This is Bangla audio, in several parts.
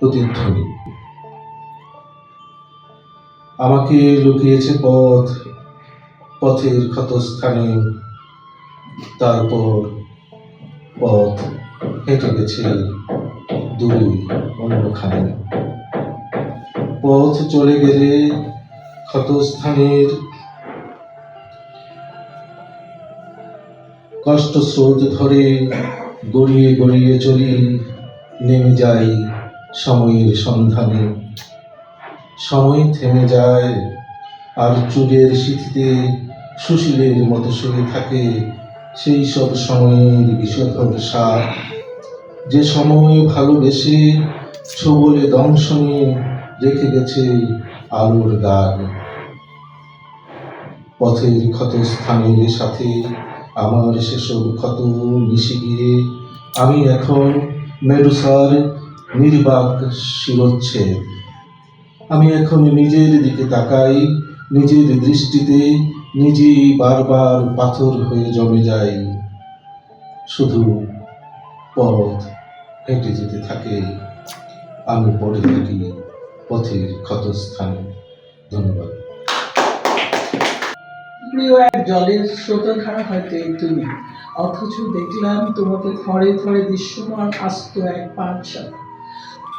প্রতিধ্বনি আমাকে লুকিয়েছে পথ, পথের ক্ষতস্থানে, তারপর পথ হেঁটে গেছে দূরে অন্যখানে। পথ চলে গেলে ক্ষতস্থানের কষ্ট স্রোত ধরে গড়িয়ে গড়িয়ে চলি, নেমে যাই সময়ের সন্ধানে। সময় থেমে যায়, আর চুলের সিথিতে সুশীলের মতো শুয়ে থাকে সেই সব সময়ের বিষধর সার যে সময় ভালোবেসে ছবলে দংশনে রেখে গেছে আলোর দাগ। পথের ক্ষত স্থানের সাথে আমার সেসব ক্ষত মিশে গিয়ে আমি এখন মেডুসার নির্বাক শিরোচ্ছেদ আমি এখন নিজের দিকে তাকাই, নিজের দৃষ্টিতে নিজেই বারবার পাথর হয়ে জমে যাই। শুধু পথ হেঁটে যেতে থাকে। আমি পড়ে থাকি পথের ক্ষতস্থানে। ধন্যবাদ। প্রিয় এক জলের স্রোতধারা হয়তো তুমি, অথচ দেখলাম তোমাকে থরে থরে দৃশ্যমান আস্ত এক পাঠশালা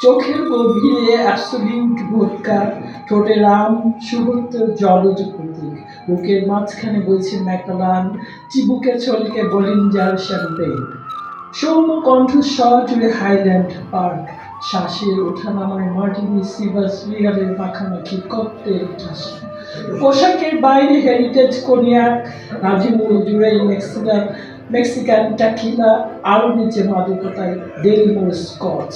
চোখের গভীরে অ্যাবসলিউট ভোটকা ঠোঁটে রাম সুহূর্তের জলজ প্রতীক। বুকের মাঝখানে বইছে ম্যাকলান, চিবুকে চলকে বলিঞ্জার শ্যাম্পেন সৌম্য কণ্ঠস্বর জুড়ে হাইল্যান্ড পার্ক। শ্বাসের ওঠানামায় মার্টিনি সিভাস রিগালের মাখামাখি ককটেল ঠাসা। পোশাকের বাইরে হেরিটেজ কোনিয়াক নাজিমুল জুড়েই মেক্সিকান মেক্সিকান টাকিলা আরও নিচে মাদকতায় ডেলিমোর স্কচ।